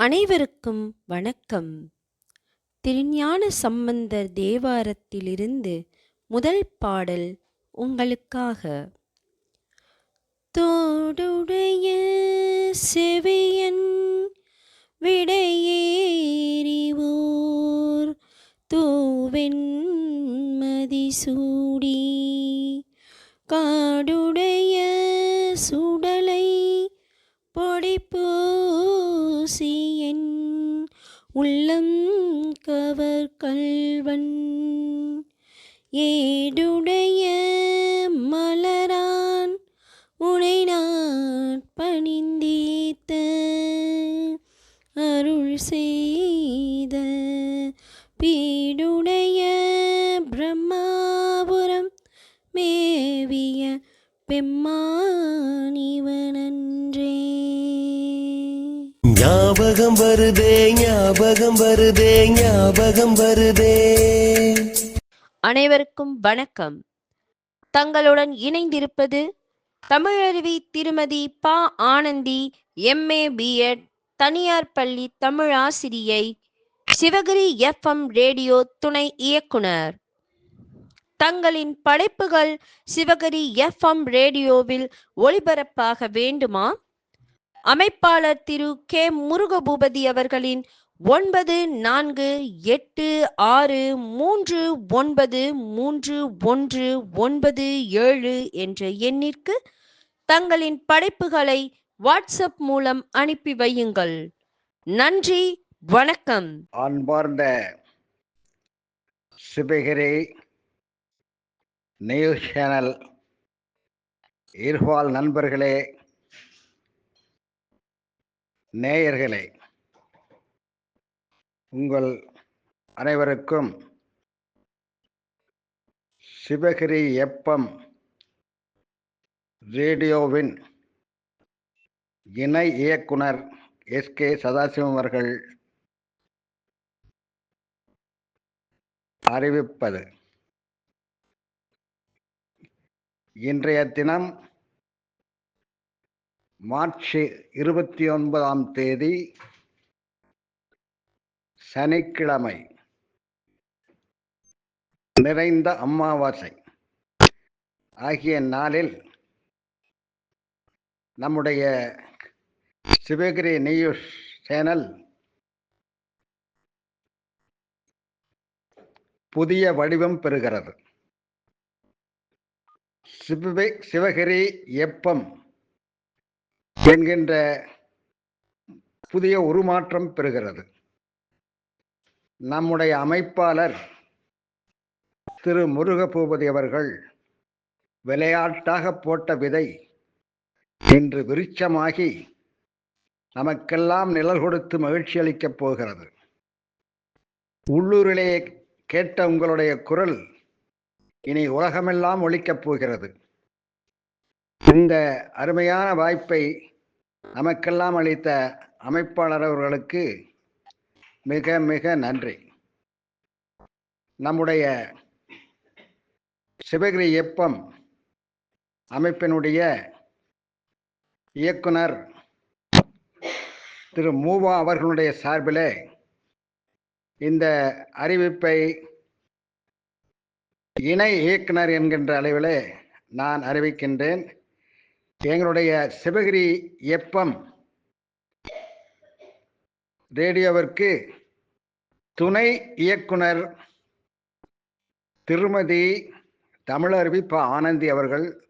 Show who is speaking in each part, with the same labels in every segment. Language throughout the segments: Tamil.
Speaker 1: அனைவருக்கும் வணக்கம். திருஞான சம்பந்தர் தேவாரத்திலிருந்து முதல் பாடல் உங்களுக்காக. தோடுடைய செவியன் விடையேறிவோர் தூவெண்மதி சூடி காடுடைய சுடலை பொடி பூசியன் உள்ளம் கவர் கல்வன் ஏடுடைய மலரான் உனை பணிந்தீத்த அருள் செய்த பீடுடைய பிரம்மாபுரம் மேவிய பெம்மானிவனன்றே
Speaker 2: ஞாபகம் வருதே ஞாபகம் வருதே ஞாபகம் வருதே.
Speaker 1: அனைவருக்கும் வணக்கம். தங்களுடன் இணைந்திருப்பது தமிழருவி திருமதி பா. ஆனந்தி எம்ஏ பிஎட் தனியார் பள்ளி தமிழ் ஆசிரியை சிவகிரி எஃப்எம் ரேடியோ துணை இயக்குனர். தங்களின் படைப்புகள் சிவகிரி எஃப்எம் ரேடியோவில் ஒளிபரப்பாக வேண்டுமா? அமைப்பாளர் திரு கே முருகபூபதி அவர்களின் ஒன்பது நான்கு எட்டு ஆறு மூன்று ஒன்பது மூன்று ஒன்று ஒன்பது ஏழு என்ற எண்ணிற்கு தங்களின் படைப்புகளை வாட்ஸ்அப் மூலம் அனுப்பி வையுங்கள். நன்றி வணக்கம்.
Speaker 3: அன்பார்ந்த சிவகிரி நியூஸ் சேனல் ஈர்வால் நண்பர்களே நேயர்களே உங்கள் அனைவருக்கும் சிவகிரி எப்பம் ரேடியோவின் இணை இயக்குனர் எஸ் கே சதாசிவம் அவர்கள் அறிவிப்பது. இன்றைய தினம் மார்ச் இருபத்தி ஒன்பதாம் தேதி சனிக்கிழமை. நிறைந்த அமாவாசை. ஆகிய நாளில் நம்முடைய சிவகிரி நியூஸ் சேனல் புதிய வடிவம் பெறுகிறது. சிவ சிவகிரி எப்பம் என்கின்ற புதிய உருமாற்றம் பெறுகிறது. நம்முடைய அமைப்பாளர் திரு முருகபூபதி அவர்கள் விளையாட்டாக போட்ட விதை இன்று விருட்சமாகி நமக்கெல்லாம் நிழல் கொடுத்து மகிழ்ச்சி அளிக்கப் போகிறது. உள்ளூரிலே கேட்ட உங்களுடைய குரல் இனி உலகமெல்லாம் ஒழிக்கப் போகிறது. இந்த அருமையான வாய்ப்பை நமக்கெல்லாம் அளித்த அமைப்பாளர் அவர்களுக்கு மிக மிக நன்றி. நம்முடைய சிவகிரி எப்பம் அமைப்பினுடைய இயக்குனர் திரு மூவா அவர்களுடைய சார்பிலே இந்த அறிவிப்பை இணை இயக்குனர் என்கின்ற அளவிலே நான் அறிவிக்கின்றேன். எங்களுடைய சிவகிரி எப்பம் ரேடியோவிற்கு துணை இயக்குனர் திருமதி தமிழருவி ப ஆனந்தி அவர்கள்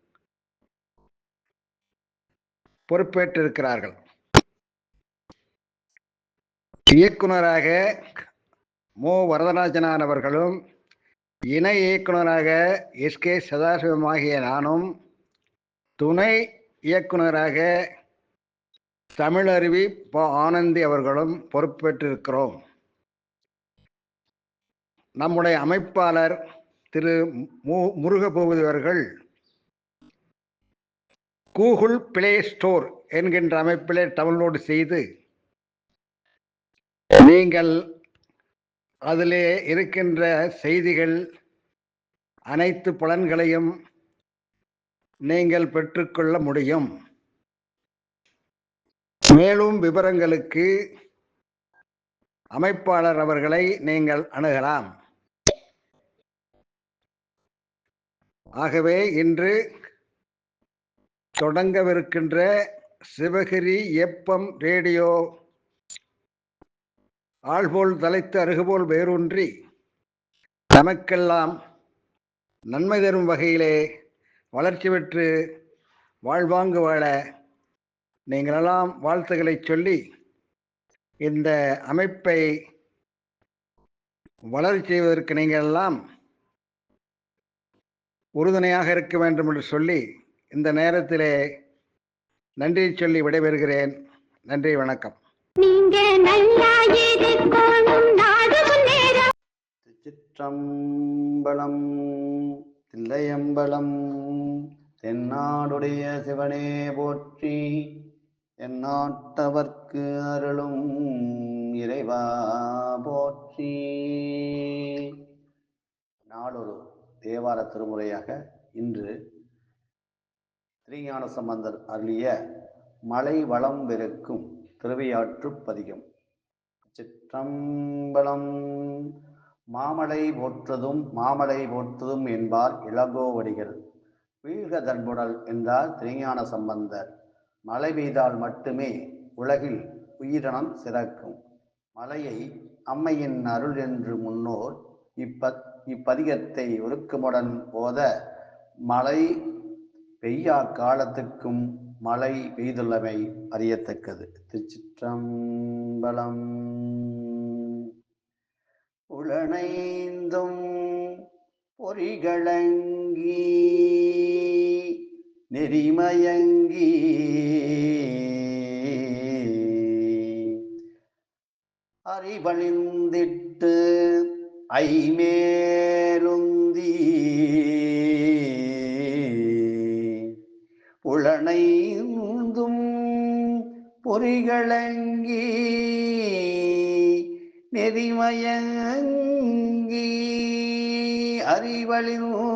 Speaker 3: பொறுப்பேற்றிருக்கிறார்கள். இயக்குனராக மு. வரதராஜனான் அவர்களும் இணை இயக்குனராக எஸ். கே. சதாசிவம் ஆகிய நானும் துணை இயக்குனராக தமிழருவி ப. ஆனந்தி அவர்களும் பொறுப்பேற்றிருக்கிறோம். நம்முடைய அமைப்பாளர் திரு. மு. முருகபூபதி அவர்கள் கூகுள் பிளே ஸ்டோர் என்கின்ற அமைப்பிலே டவுன்லோடு செய்து நீங்கள் அதிலே இருக்கின்ற செய்திகள் அனைத்து பலன்களையும் நீங்கள் பெற்றுக்கொள்ள முடியும். மேலும் விவரங்களுக்கு அமைப்பாளர் அவர்களை நீங்கள் அணுகலாம். ஆகவே இன்று தொடங்கவிருக்கின்ற சிவகிரி எப்பம் ரேடியோ ஆள்போல் தலைத்து அருகுபோல் வேரூன்றி நமக்கெல்லாம் நன்மை தரும் வகையிலே வளர்ச்சி பெற்று வாழ்வாங்கு வாழ நீங்களெல்லாம் வாழ்த்துக்களை சொல்லி இந்த அமைப்பை வளரச் செய்வதற்கு நீங்கள் எல்லாம் உறுதுணையாக இருக்க வேண்டும் என்று சொல்லி இந்த நேரத்திலே நன்றி சொல்லி விடைபெறுகிறேன். நன்றி வணக்கம்.
Speaker 4: நீங்க
Speaker 5: தில்லையம்பலம். தென்னாடுடைய சிவனே போற்றி எந்நாட்டவர்க்கு அருளும் இறைவா போற்றி. நாளொரு தேவார திருமுறையாக இன்று திருஞான சம்பந்தர் அருளிய மலை வளம் வெறுக்கும் திருவையாற்று பதிகம். சிற்றம்பலம் மாமலை போற்றதும் மாமலை போற்றதும் என்பார் இளங்கோவடிகள். வீழ்க தன்புடல் என்றார் திருஞான சம்பந்தர். மழை பெய்தால் மட்டுமே உலகில் உயிரினம் சிறக்கும். மலையை அம்மையின் அருள் என்று முன்னோர் இப்ப இப்பதிகத்தை ஒருக்கமுடன் போத மழை பெய்யா காலத்துக்கும் மழை பெய்துள்ளமை அறியத்தக்கது. திருச்சிற்றம்பலம். உளனைந்தும் பொறிகளங்கி நெறிமயங்கி அறிவழிந்திட்டு ஐமேலுந்தி உளனைந்தும் பொறிகளங்கி நெறிமயங்கி அறிவழிந்திட்டு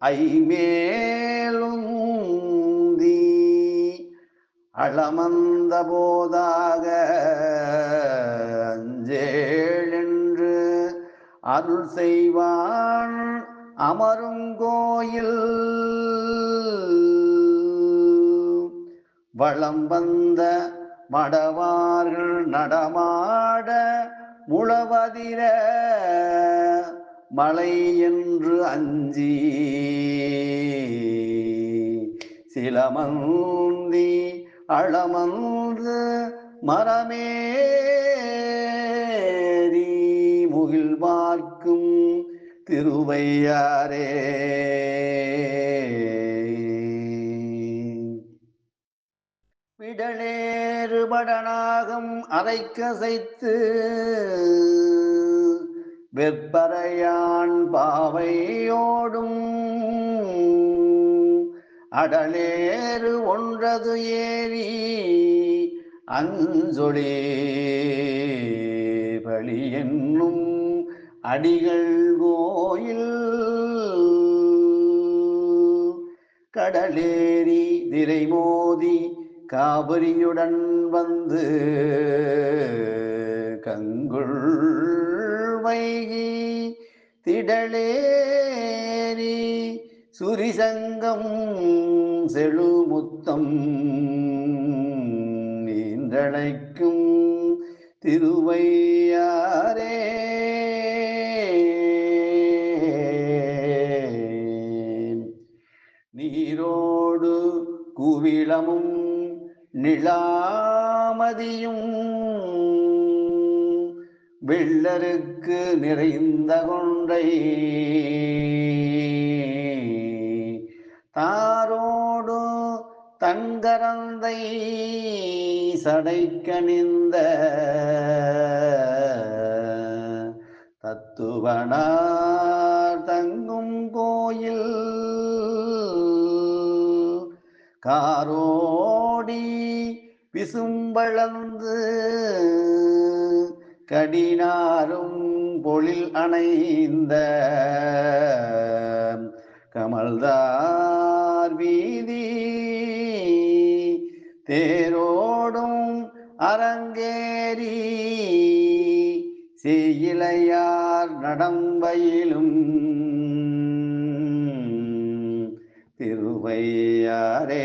Speaker 5: ஐமேலுந்தி அளமந்த போதாக அஞ்சேழென்று அருள் செய்வான் அமரும் கோயில். வளம் வந்த மடவார்கள் நடமாட முழவதிர மலை என்று அஞ்சி. சிலமந்தி அளமந்து மரமேரி முகில் பார்க்கும் திருவையாரே விடலேறுபடனாகம் அரைக்கசைத்து வெப்பறையான் பாவையோடும் அடலேறு ஒன்றது ஏறி அஞ்சொளே பலி என்னும் அடிகள் கோயில் கடலேறி திரைமோதி காவிரியுடன் வந்து கங்குள் வைகி திடலேரி சுரிசங்கம் செழுமுத்தம் நீந்தழைக்கும் திருவையாரே நீரோடு குவிளமும் நிலாமதியும் வெள்ளருக்கு நிறைந்த கொண்டை தாரோடு தங்கரந்தை சடைக்கணிந்த தத்துவனா விசும்பளந்து கடினாரும் பொழில் அணைந்த கமல்தார் வீதி தேரோடும் அரங்கேறி செய்யிலையார் நடம்பயிலும் திருவையாரே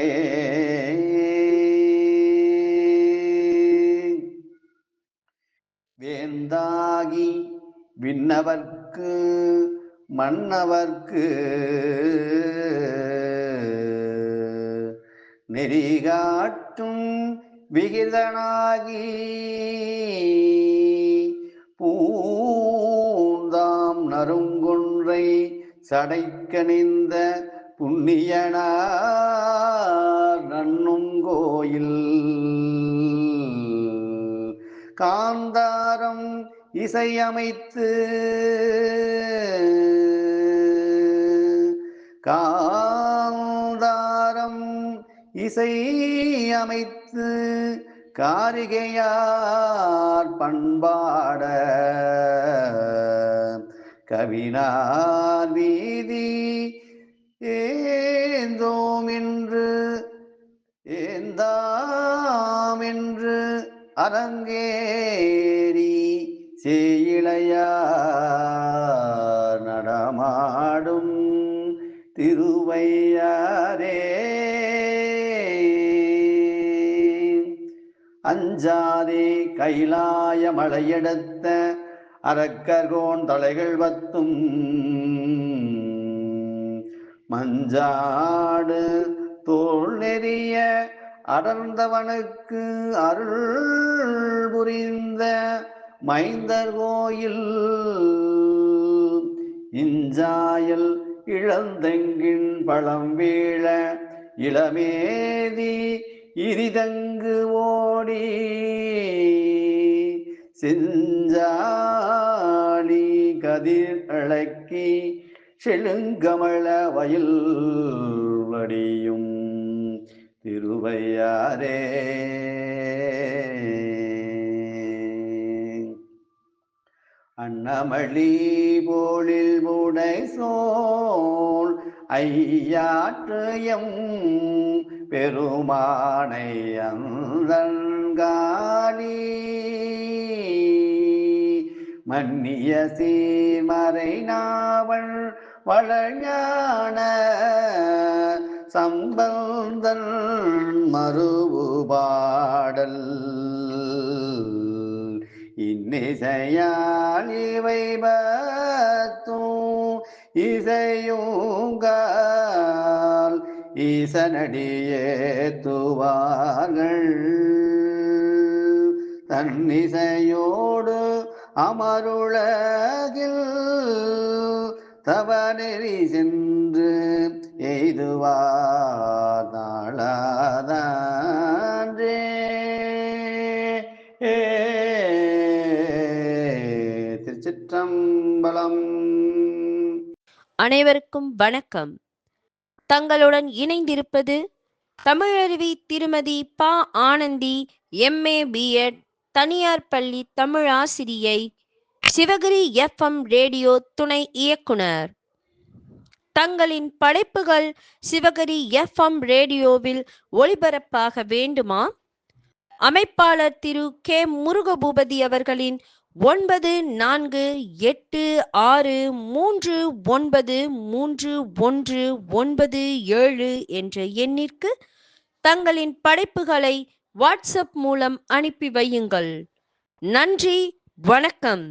Speaker 5: வேந்தாகி விண்ணவர்க்கு மன்னவர்க்கு. நெறிகாட்டும் விகிதனாகி பூந்தாம் நறுங்குன்றை சடைக்கணிந்த புண்ணியனார் நன்னும் கோயில். காந்தாரம் இசையமைத்து காந்தாரம் இசையமைத்து காரிகையார் பண்பாட கவினார் வீதி ஏந்தோம் என்று ஏந்தாம் என்று அரங்கேறி சேயிழையார் நடமாடும் திருவையாரே அஞ்சாதே கைலாய மலையெடுத்த அரக்கர்கோன் தலைகள் வத்தும் மஞ்சாடு தோல் நெறிய அடர்ந்தவனுக்கு அருள் புரிந்த மைந்தர் கோயில். இஞ்சாயல் இழந்தெங்கின் பழம் வீழ இளமேதி இரிதங்கு ஓடி. செஞ்சாலி கதிர் அழக்கி செழுங்கமள வயல் வடியும். திருவையாரே அன்னமளி போலில் முடை சோல் ஐயாற்றையம் பெருமானை அந்தன்காலி மன்னிய சீமறை நாவல் வளஞான சம்பந்தன் மறுபாடல் இன்னிசையால் இவை பத்தும் இசையுங்கால் ஈசனடியே துவார்கள் தன்னிசையோடு அமருலகில் தவநெறி சென்று எய்துவார் திருச்சிற்றம்பலம்.
Speaker 1: அனைவருக்கும் வணக்கம். தங்களுடன் இணைந்திருப்பது தமிழருவி திருமதி ப ஆனந்தி எம்ஏ பிஎட் தனியார் பள்ளி தமிழ் ஆசிரியை சிவகிரி எஃப்எம் ரேடியோ துணை இயக்குனர். தங்களின் படைப்புகள் சிவகிரி எஃப்எம் ரேடியோவில் ஒளிபரப்பாக வேண்டுமா? அமைப்பாளர் திரு கே முருகபூபதி அவர்களின் ஒன்பது நான்கு எட்டு ஆறு மூன்று ஒன்பது மூன்று ஒன்று ஒன்பது ஏழு என்ற எண்ணிற்கு தங்களின் படைப்புகளை வாட்ஸ்அப் மூலம் அனுப்பி வையுங்கள். நன்றி வணக்கம்.